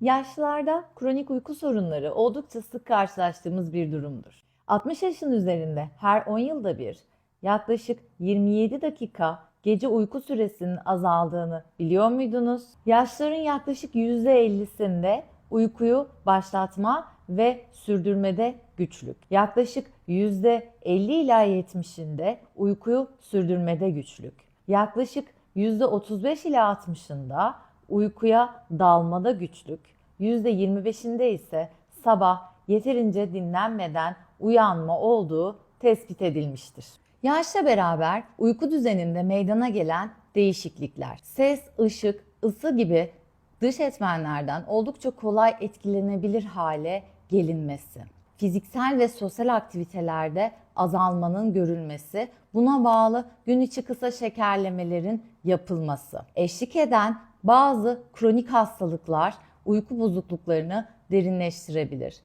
Yaşlılarda kronik uyku sorunları oldukça sık karşılaştığımız bir durumdur. 60 yaşın üzerinde her 10 yılda bir yaklaşık 27 dakika gece uyku süresinin azaldığını biliyor muydunuz? Yaşlıların yaklaşık %50'sinde uykuyu başlatma ve sürdürmede güçlük. Yaklaşık %50 ila 70'inde uykuyu sürdürmede güçlük. Yaklaşık %35 ila 60'ında uykuya dalmada güçlük, %25'inde ise sabah yeterince dinlenmeden uyanma olduğu tespit edilmiştir. Yaşla beraber uyku düzeninde meydana gelen değişiklikler, ses, ışık, ısı gibi dış etmenlerden oldukça kolay etkilenebilir hale gelinmesi, fiziksel ve sosyal aktivitelerde azalmanın görülmesi, buna bağlı gün içi kısa şekerlemelerin yapılması, eşlik eden bazı kronik hastalıklar uyku bozukluklarını derinleştirebilir.